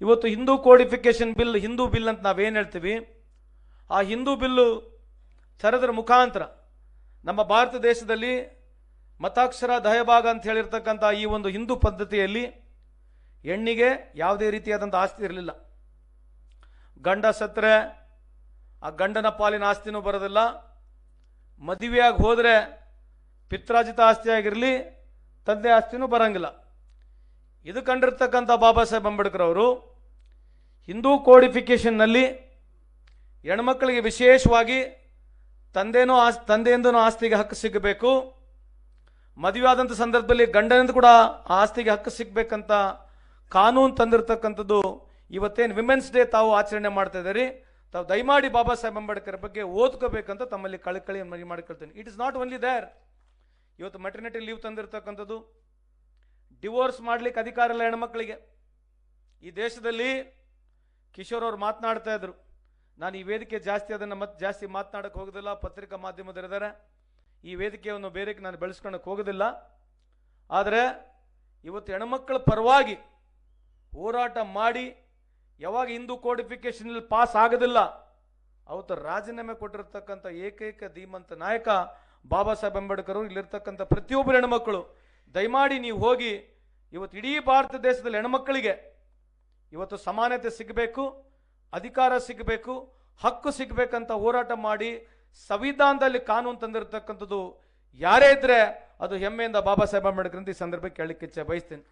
ಇವತ್ತು Hindu codification bill Hindu bill ಅಂತ ನಾವೇನು ಹೇಳ್ತೀವಿ? ಆ ಹಿಂದೂ ಬಿಲ್ಲು ತರದ್ರ ಮುಖಾಂತರ ನಮ್ಮ ಭಾರತ ದೇಶದಲ್ಲಿ ಮತಾಕ್ಷರ ದಯಭಾಗ ಅಂತ ಹೇಳಿರ್ತಕ್ಕಂಥ ಈ ಒಂದು ಹಿಂದೂ ಪದ್ಧತಿಯಲ್ಲಿ ಹೆಣ್ಣಿಗೆ ಯಾವುದೇ ರೀತಿಯಾದಂಥ ಆಸ್ತಿ ಇರಲಿಲ್ಲ. ಗಂಡ ಸತ್ತರೆ, ಆ ಗಂಡನ ಪಾಲಿನ ಆಸ್ತಿನೂ ಬರೋದಿಲ್ಲ. ಮದುವೆಯಾಗಿ ಹೋದರೆ ಪಿತ್ರಾಜಿತ ಆಸ್ತಿಯಾಗಿರಲಿ, ತಂದೆ ಆಸ್ತಿನೂ ಬರೋಂಗಿಲ್ಲ. ಇದು ಕಂಡಿರ್ತಕ್ಕಂಥ ಬಾಬಾ ಸಾಹೇಬ್ ಅಂಬೇಡ್ಕರ್ ಅವರು ಹಿಂದೂ ಕೋಡಿಫಿಕೇಷನ್ನಲ್ಲಿ ಹೆಣ್ಮಕ್ಳಿಗೆ ವಿಶೇಷವಾಗಿ ತಂದೆನೂ ಆಸ್, ತಂದೆಯಿಂದನೂ ಆಸ್ತಿಗೆ ಹಕ್ಕು ಸಿಗಬೇಕು. ಮದುವೆ ಸಂದರ್ಭದಲ್ಲಿ ಗಂಡನಿಂದ ಕೂಡ ಆಸ್ತಿಗೆ ಹಕ್ಕು ಸಿಗಬೇಕಂತ ಕಾನೂನು ತಂದಿರತಕ್ಕಂಥದ್ದು ಇವತ್ತೇನು ವಿಮೆನ್ಸ್ ಡೇ ತಾವು ಆಚರಣೆ ಮಾಡ್ತಾ ಇದ್ದೀರಿ. ತಾವು ದಯಮಾಡಿ ಬಾಬಾ ಸಾಹೇಬ್ ಅಂಬೇಡ್ಕರ್ ಬಗ್ಗೆ ಓದ್ಕೋಬೇಕಂತ ತಮ್ಮಲ್ಲಿ ಕಳಕಳಿ ಮನವಿ ಮಾಡ್ಕೊಳ್ತೇನೆ. It is not only there ಇವತ್ತು ಮೆಟರ್ನಿಟಿ ಲೀವ್ ತಂದಿರತಕ್ಕಂಥದ್ದು. ಡಿವೋರ್ಸ್ ಮಾಡ್ಲಿಕ್ಕೆ ಅಧಿಕಾರ ಇಲ್ಲ ಹೆಣ್ಮಕ್ಳಿಗೆ. ಈ ದೇಶದಲ್ಲಿ ಕಿಶೋರ್ ಅವ್ರು ಮಾತನಾಡ್ತಾ ಇದ್ರು. ನಾನು ಈ ವೇದಿಕೆ ಜಾಸ್ತಿ ಅದನ್ನು ಮತ್ತೆ ಜಾಸ್ತಿ ಮಾತನಾಡಕ್ಕೆ ಹೋಗೋದಿಲ್ಲ, ಪತ್ರಿಕಾ ಮಾಧ್ಯಮದಲ್ಲಿದ್ದಾರೆ ಈ ವೇದಿಕೆಯನ್ನು ಬೇರೆಕ್ಕೆ ನಾನು ಬೆಳೆಸ್ಕೊಳಕ್ಕೆ ಹೋಗೋದಿಲ್ಲ. ಆದರೆ ಇವತ್ತು ಹೆಣ್ಮಕ್ಳ ಪರವಾಗಿ ಹೋರಾಟ ಮಾಡಿ ಯಾವಾಗ ಹಿಂದೂ ಕೋಡಿಫಿಕೇಶನ್ ಪಾಸ್ ಆಗೋದಿಲ್ಲ, ಅವತ್ತು ರಾಜೀನಾಮೆ ಕೊಟ್ಟಿರ್ತಕ್ಕಂಥ ಏಕೈಕ ಧೀಮಂತ ನಾಯಕ ಬಾಬಾ ಸಾಹೇಬ್ ಅಂಬೇಡ್ಕರ್ ಅವರು ಇಲ್ಲಿರ್ತಕ್ಕಂಥ ಪ್ರತಿಯೊಬ್ಬರು ಹೆಣ್ಮಕ್ಳು, ದಯಮಾಡಿ ನೀವು ಹೋಗಿ ಇವತ್ತು ಇಡೀ ಭಾರತ ದೇಶದಲ್ಲಿ ಹೆಣ್ಮಕ್ಳಿಗೆ ಇವತ್ತು ಸಮಾನತೆ ಸಿಗಬೇಕು, ಅಧಿಕಾರ ಸಿಗಬೇಕು, ಹಕ್ಕು ಸಿಗಬೇಕಂತ ಹೋರಾಟ ಮಾಡಿ ಸಂವಿಧಾನದಲ್ಲಿ ಕಾನೂನು ತಂದಿರತಕ್ಕಂಥದ್ದು ಯಾರೇ ಇದ್ರೆ ಅದು ಹೆಮ್ಮೆಯಿಂದ ಬಾಬಾ ಸಾಹೇಬ್ ಅಂಬೇಡ್ಕರ್ ಈ ಸಂದರ್ಭಕ್ಕೆ ಬಯಸ್ತೀನಿ ಬಯಸ್ತೇನೆ.